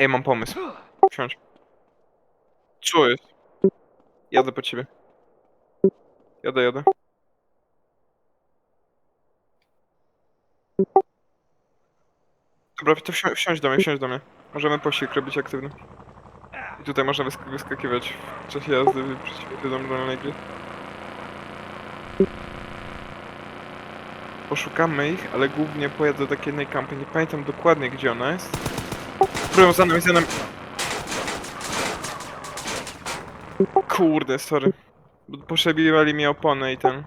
Ej, mam pomysł. Wsiądź. Co jest? Jadę po ciebie. Jadę, jadę. Dobra, to wsi wsiądź do mnie, wsiądź do mnie. Możemy posiłek robić aktywny. I tutaj można wysk wyskakiwać w czasie jazdy przeciwnie do normalnej gry. Poszukamy ich, ale głównie pojadę do takiej jednej kampy. Nie pamiętam dokładnie gdzie ona jest. Próbują za nami, za nami. Kurde, sorry. Poszebiwali mi oponę i ten.